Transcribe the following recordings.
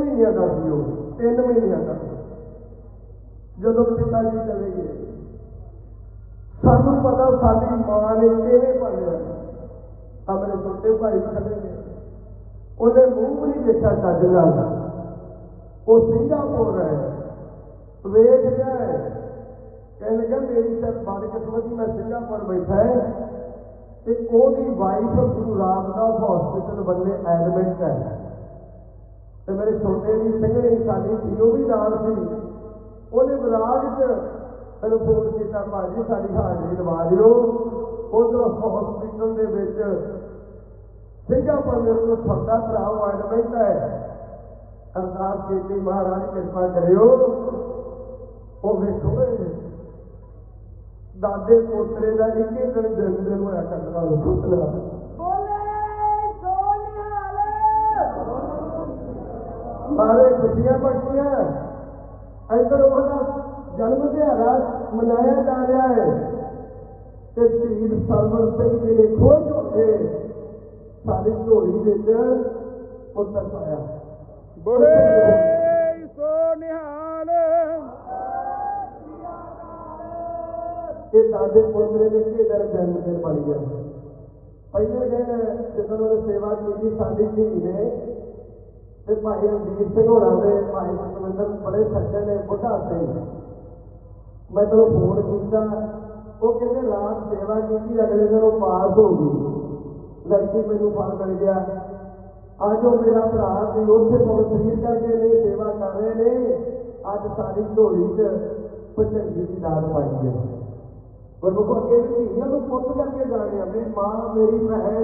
ਮਹੀਨਿਆਂ ਦਾ ਸੀ ਉਹ 3 ਮਹੀਨਿਆਂ ਦਾ ਜਦੋਂ ਪਿਤਾ ਜੀ ਚਲੇ ਗਏ ਸਾਨੂੰ ਪਤਾ ਸਾਡੀ ਮਾਂ ਨੇ ਕਿਵੇਂ ਪਾਲਿਆ ਆ ਮੇਰੇ ਛੋਟੇ ਭਾਈ ਖੜੇ ਨੇ ਉਹਨੇ ਮੂੰਹ ਵੀ ਨਹੀਂ ਦੇਖਿਆ ਚੱਜ ਨਾਲ ਉਹ ਸਿੰਗਾਪੁਰ ਹੈ ਵੇਖ ਰਿਹਾ ਹੈ ਕਹਿਣ ਲੱਗਾ ਮੇਰੀ ਸ਼ਾਇਦ ਬੜ ਕਿਸਮਤ ਹੀ ਮੈਂ ਸਿੰਗਾਪੁਰ ਬੈਠਾ ਹੈ ਤੇ ਉਹਦੀ wife Guru Ramdas hospital ਵੱਲੇ admit ਹੈ تو میرے چھوٹے جی سنگڑی ساری پیو بھی نام سی وہ مزاج چلو فون کیا بھاجی ساری حاضری لوا دیو ادھر ہاسپٹل کے سنگاپور میرے کو چھوٹا برا بہتا ہے ارد کی مہاراج کرپا کرو وہ ویکو دے پوترے کا ایک ہی دن جنم دن ہوا کرنا ਸਾਰੇ ਖੁਸ਼ੀਆਂ ਬਖਸ਼ੀਆਂ ਇੱਧਰ ਉਹਦਾ ਜਨਮ ਦਿਹਾੜਾ ਮਨਾਇਆ ਜਾ ਰਿਹਾ ਹੈ। ਤੇ ਸ਼ਹੀਦ ਸਰਵਰ ਸਿੰਘ ਜੀ ਨੇ ਖੁਸ਼ ਹੋ ਕੇ ਸਾਡੀ ਝੋਲੀ ਵਿੱਚ ਪੁੱਤਰ ਪਾਇਆ। ਬੋਲੇ ਸੋ ਨਿਹਾਲ। ਇਹ ਦਾਦੇ ਪੋਤਰੇ ਨੇ ਕੀ ਦਰ ਜਨਮ ਦਿਨ ਬਣ ਗਿਆ। ਪਹਿਲੇ ਦਿਨ ਜਦੋਂ ਉਹਨੇ ਸੇਵਾ ਕੀਤੀ ਸਾਡੀ ਧੀ ਨੇ ماہی رنجیت سنگھ ہونا سے ماہی سکوندر بڑے سچے نے بڑھا سے میں تو فون کیا وہ کہتے رات سیوا کی اگلے دن وہ پاس ہو گئی۔ لڑکی میرے فل مل گیا۔ اج وہ میرا برا سی اتنے تو سریر کر کے نہیں سیوا کر رہے ہیں اج ساری ڈھولی چنگی کی داد پائی ہے۔ گرمکھ اگے بھی دھیان پت کر کے جانے میری ماں، میری بہن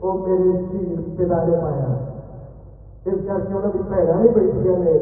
وہ میرے شیر پلانے پایا اس کر کے انہوں کی پیڑا نہیں بیٹھیا نے